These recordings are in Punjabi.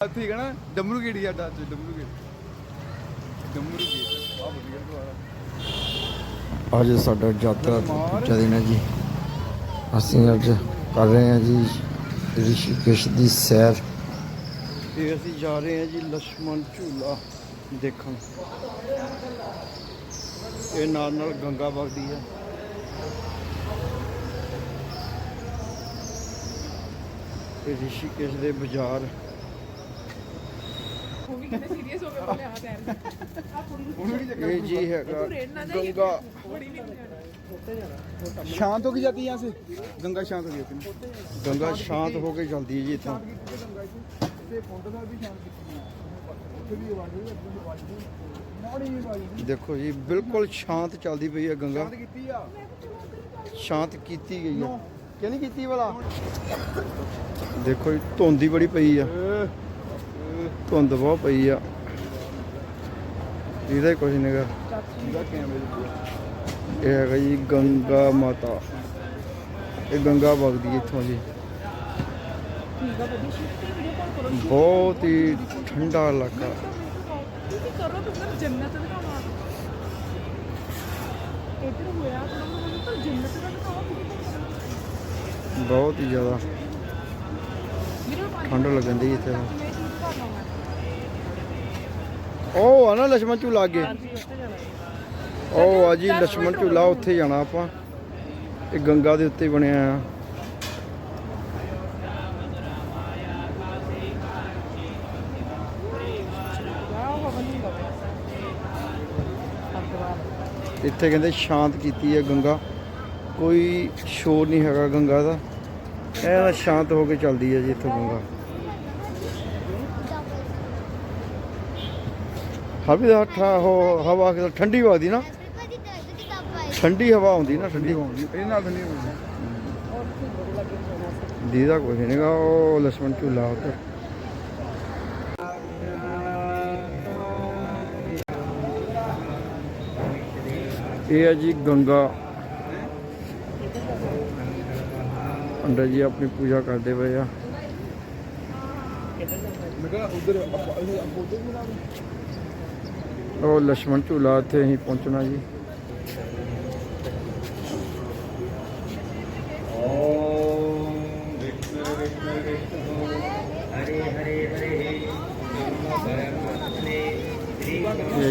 ਠੀਕ ਹੈ ਨਾ? ਡਮਰੂ ਗੇੜੀ ਸਾਡਾ ਅੱਜ ਡਮਰੂ ਗੇੜੀ ਡਮਰੂ ਗੇੜੀ ਆ ਵਧੀਆ ਦੁਆਰਾ। ਅੱਜ ਸਾਡਾ ਯਾਤਰਾ ਦਾ ਦੂਜਾ ਦਿਨ ਹੈ ਜੀ। ਅਸੀਂ ਅੱਜ ਕਰ ਰਹੇ ਹਾਂ ਜੀ ਰਿਸ਼ੀਕੇਸ਼ ਦੀ ਸੈਰ। ਤੇ ਅਸੀਂ ਜਾ ਰਹੇ ਹਾਂ ਜੀ ਲక్ష్మణ ਝੂਲਾ ਦੇਖਣ। ਇਹ ਨਾਲ ਨਾਲ ਗੰਗਾ ਵਗਦੀ ਹੈ। ਰਿਸ਼ੀ ਕੇਸ਼ ਦੇ ਬਾਜ਼ਾਰ ਇਹ ਜੀ ਹੈਗਾ। ਗੰਗਾ। ਸ਼ਾਂਤ ਹੋ ਕੇ ਜਾਂਦੀ ਆ ਸੇ ਗੰਗਾ ਸ਼ਾਂਤ ਹੋ ਗਈ ਗੰਗਾ ਸ਼ਾਂਤ ਹੋ ਕੇ ਜਾਂਦੀ ਹੈ ਜੀ ਇੱਥੋਂ। ਦੇਖੋ ਜੀ ਬਿਲਕੁਲ ਸ਼ਾਂਤ ਚੱਲਦੀ ਪਈ ਹੈ ਗੰਗਾ। ਸ਼ਾਂਤ ਕੀਤੀ ਗਈ ਹੈ। ਕਿਹਨੇ ਕੀਤੀ ਵਾਲਾ ਦੇਖੋ ਜੀ ਧੁੰਦੀ ਬੜੀ ਪਈ ਆ। ਧੁੰਦ ਬਹੁਤ ਪਈ ਆ। ਇਹਦਾ ਹੀ ਕੁਝ ਨਹੀਂਗਾ ਇਹ ਹੈਗਾ ਜੀ ਗੰਗਾ ਮਾਤਾ। ਇਹ ਗੰਗਾ ਵਗਦੀ ਇੱਥੋਂ ਜੀ। ਬਹੁਤ ਹੀ ਠੰਡਾ ਇਲਾਕਾ। ਬਹੁਤ ਹੀ ਜ਼ਿਆਦਾ। ਠੰਡ ਲੱਗਣ ਦੀ ਇੱਥੇ ਤਾਂ। ਮੈਂ ਸ਼ੂਟ ਕਰ ਲਵਾਂਗਾ ਉਹ ਆ ਨਾ ਲਛਮਣ ਝੂਲਾ ਅੱਗੇ। ਉਹ ਆ ਜੀ ਲਛਮਣ ਝੂਲਾ, ਉੱਥੇ ਜਾਣਾ ਆਪਾਂ। ਇਹ ਗੰਗਾ ਦੇ ਉੱਤੇ ਬਣਿਆ ਆ। ਇੱਥੇ ਕਹਿੰਦੇ ਸ਼ਾਂਤ ਕੀਤੀ ਹੈ ਗੰਗਾ। ਕੋਈ ਸ਼ੋਰ ਨਹੀਂ ਹੈਗਾ ਗੰਗਾ ਦਾ। ਐ ਸ਼ਾਂਤ ਹੋ ਕੇ ਚੱਲਦੀ ਹੈ ਜੀ ਇੱਥੇ ਗੰਗਾ। ਹਵਾ ਦਾ ਠਾ ਉਹ ਹਵਾ ਕਿਤੇ ਠੰਡੀ ਵਗਦੀ ਨਾ। ਠੰਡੀ ਹਵਾ ਹੁੰਦੀ ਨਾ ਠੰਡੀ ਹਵਾ ਹੁੰਦੀ। ਇਹ ਨਾਲ ਨਹੀਂ ਹੁੰਦੀ। ਦੀਦਾ ਕੋਈ ਨਹੀਂਗਾ ਉਹ ਲਸਮਨ ਝੂਲਾ ਉੱਤੇ ਇਹ ਹੈ ਜੀ ਗੰਗਾ। ਅੰਦਰ ਜੀ ਆਪਣੀ ਪੂਜਾ ਕਰਦੇ ਪਏ ਆ। ਮੈਂ ਕਿਹਾ ਉਧਰ ਆਪਾਂ ਉਧਰ ਮਿਲਾਂਗੇ और लक्ष्मण झूला इतने अं पहुँचना जी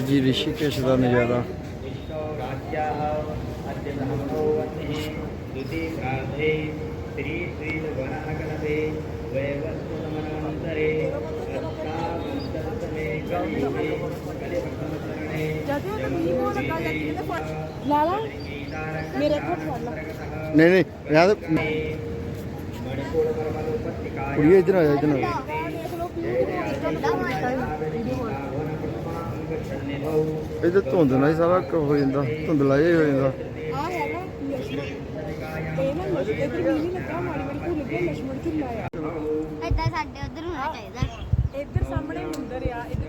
जी ऋषिकेश का नज़ारा श्री श्री वरानगर वे वस्तु नमन मंत्र ਨਹੀਂ ਨਹੀਂ ਯਾਰ ਕੁੜੀ ਇੱਧਰ ਆ ਜਾ ਇੱਧਰ ਇਹ ਤਾਂ ਧੁੰਦ ਨਾਲ ਹੀ ਸਾਰਾ ਹੋ ਜਾਂਦਾ ਧੁੰਦਲਾ ਜਿਹਾ ਹੀ ਹੋ ਜਾਂਦਾ। ਆ ਹੈ ਨਾ ਇਹ ਨਾ ਇਧਰ ਮੀਂਹ ਨਹੀਂ ਲੱਗਾ ਮਾੜੀ ਮਾੜੀ ਭੁੱਲ ਗਿਆ ਲਸ਼ਮਣ ਝੁੱਲਾ ਆ ਏਦਾਂ ਸਾਡੇ ਉਧਰ ਹੋਣਾ ਚਾਹੀਦਾ। ਇੱਧਰ ਸਾਹਮਣੇ ਮੰਦਿਰ ਆ ਇੱਧਰ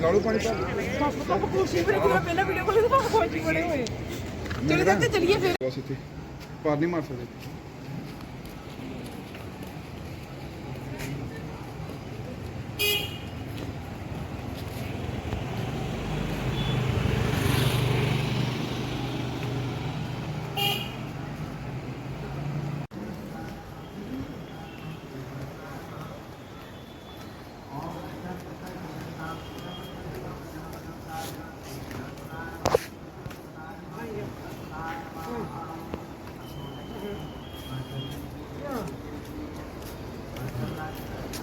ਲਾੜੂ ਪਾਣੀ ਪਾ ਪਾਪਾ ਖੁਸ਼ੀ ਬੜੇ ਪੂਰਾ ਵੀਡੀਓ ਕੋਲ ਪਾਪਾ ਖੁਸ਼ੀ ਬੜੇ ਹੋਏ ਚਲੋ ਜਲਦੀ ਚਲੀਏ ਫਿਰ। ਪਾਰ ਨਹੀਂ ਮਾਰ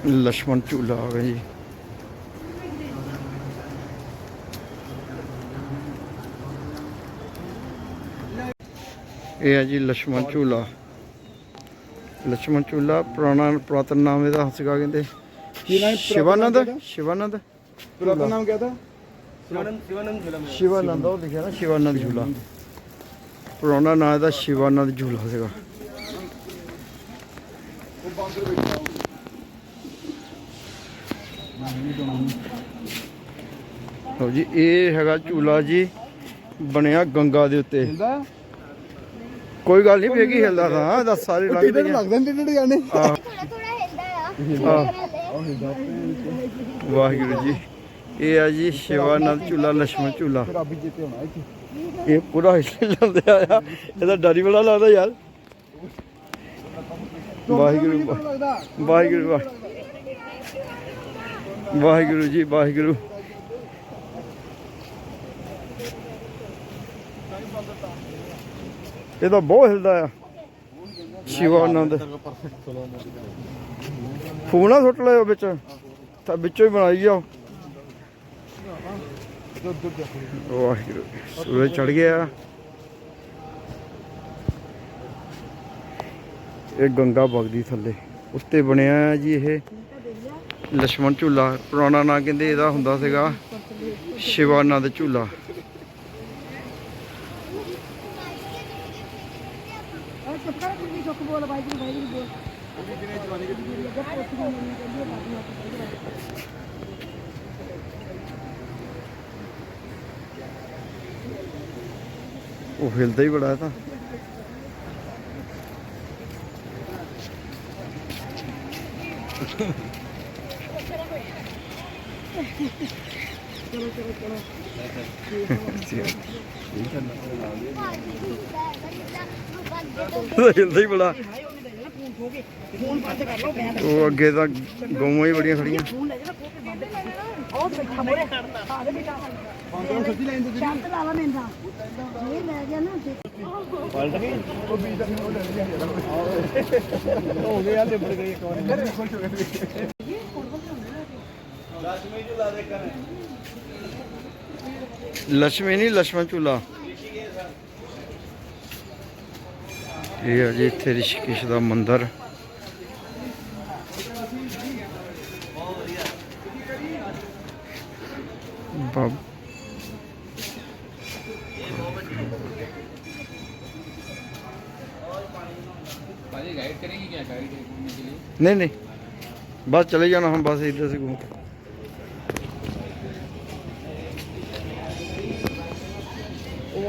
ਲక్ష్మణ ਝੂਲਾ ਆ ਗਿਆ ਜੀ। ਇਹ ਹੈ ਜੀ ਲక్ష్మణ ਝੂਲਾ। ਲక్ష్మణ ਝੂਲਾ ਪੁਰਾਣਾ ਪ੍ਰਾਤਨ ਨਾਮ ਇਹਦਾ ਸੀਗਾ ਕਹਿੰਦੇ। ਸ਼ਿਵਾਨੰਦ? ਸ਼ਿਵਾਨੰਦ। ਪ੍ਰਾਤਨ ਨਾਮ ਕਿਹਾ ਤਾਂ ਸ਼ਿਵਾਨੰਦ ਸ਼ਿਵਾਨੰਦ ਝੂਲਾ ਸ਼ਿਵਾਨੰਦ ਉਹ ਲਿਖਿਆ ਨਾ ਸ਼ਿਵਾਨੰਦ ਝੂਲਾ। ਪੁਰਾਣਾ ਨਾਮ ਇਹਦਾ ਸ਼ਿਵਾਨੰਦ ਝੂਲਾ ਸੀਗਾ। ਲਓ ਜੀ ਇਹ ਹੈਗਾ ਝੂਲਾ ਜੀ ਬਣਿਆ ਗੰਗਾ ਦੇ ਉੱਤੇ। ਕੋਈ ਗੱਲ ਨਹੀਂ ਵੇਗੀ ਹਿਲਦਾ ਤਾਂ ਦੱਸ ਸਾਰੇ ਰੰਗ ਦੇ ਲੱਗਦੇ ਨੇ। ਟਿੱਡੇ ਜਾਣੇ। ਵਾਹਿਗੁਰੂ ਜੀ ਇਹ ਆ ਜੀ ਸ਼ਿਵਾਨੰਦ ਝੂਲਾ ਲక్ష్ਮਣ ਝੂਲਾ। ਇਹ ਪੂਰਾ ਹਿਲਦੇ ਆ ਇਹਦਾ ਡਰੀ ਬੜਾ ਲੱਗਦਾ ਯਾਰ। ਵਾਹਿਗੁਰੂ ਵਾਹਿਗੁਰੂ ਵਾਹਿਗੁਰੂ ਵਾਹਿਗੁਰੂ ਜੀ, ਵਾਹਿਗੁਰੂ। ਇਹ ਤਾਂ ਬਹੁਤ ਹਿਲਦਾ ਆ। ਸ਼ਿਵਾਨੰਦ ਫੂਨਾ ਸੁੱਟ ਲਿਓ ਵਿੱਚ। ਤਾਂ ਵਿੱਚੋਂ ਹੀ ਬਣਾਈ ਆ ਵਾਹਿਗੁਰੂ ਸੂਰਜ ਚੜ ਗਿਆ। ਇਹ ਗੰਗਾ ਵਗਦੀ ਥੱਲੇ। ਉੱਤੇ ਬਣਿਆ ਹੈ ਜੀ ਇਹ। ਲਛਮਣ ਝੂਲਾ, ਪੁਰਾਣਾ ਨਾਂ ਕਹਿੰਦੇ ਇਹਦਾ ਹੁੰਦਾ ਸੀਗਾ ਸ਼ਿਵਾਨੰਦ ਝੂਲਾ ਉਹ ਹਿਲਦਾ ਹੀ ਬੜਾ ਤਾਂ Huh. ਹੈ ਤਾਂ ਹਿਲਦਾ ਹੀ ਬੜਾ। ਉਹ ਅੱਗੇ ਤਾਂ ਗਊਆਂ ਹੀ ਬੜੀਆਂ ਖੜੀਆਂ। ਉਹ ਬੈਠਾ ਮੋਰੇ ਆ ਦੇ ਬੇਟਾ ਸ਼ਰਤ ਲਾ ਲਾ ਮੇਰੇ ਨਾਲ ਇਹ ਲੈ ਗਿਆ ਨਾ ਹੋ ਗਏ ਯਾਰ ਗਈ ਇੱਕ ਵਾਰ ਖੁਸ਼ ਹੋ ਗਏ लक्ष्मी नहीं। लक्ष्मण चूल्हा। ये है जी इतने ऋषिकेश का मंदिर नहीं नहीं। बस चले जाना हम बस इधर से घूम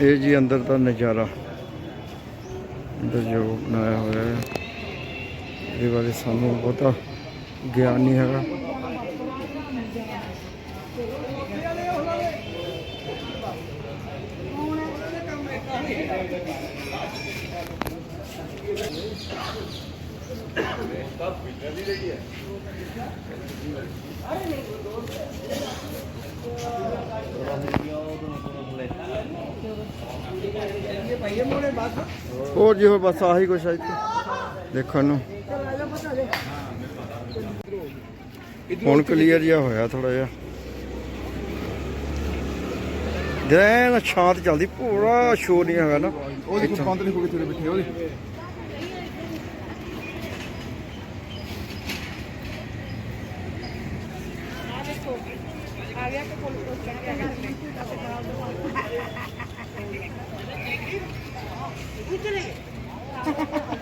ਇਹ ਜੀ ਅੰਦਰ ਦਾ ਨਜ਼ਾਰਾ। ਅੰਦਰ ਜੋ ਬਣਾਇਆ ਹੋਇਆ ਹੈ। ਇਹਦੇ ਬਾਰੇ ਸਾਨੂੰ ਬਹੁਤਾ ਗਿਆਨ ਨਹੀਂ ਹੈਗਾ। ਹੋਰ ਜੀ ਹੋਰ ਬਸ ਆਹੀ ਕੁਛ ਹੈ ਇੱਥੇ। ਦੇਖਣ ਨੂੰ। ਹੁਣ ਕਲੀਅਰ ਜਿਹਾ ਹੋਇਆ ਥੋੜਾ ਜਿਹਾ। ਦੇਨ ਸ਼ਾਂਤ ਚੱਲਦੀ ਪੂਰਾ ਸ਼ੋਰ ਨਹੀਂ ਹੈਗਾ ਨਾ। ਉਹ ਦੇਖੋ ਬੰਦ ਨਹੀਂ ਹੋ ਗਏ ਤੇਰੇ ਬਿਠੇ ਉਹਦੇ। ਆ ਗਿਆ ਕਿ ਕੋਲ ਕੋਲ ਚੜ ਗਿਆ ਕਰ 你这里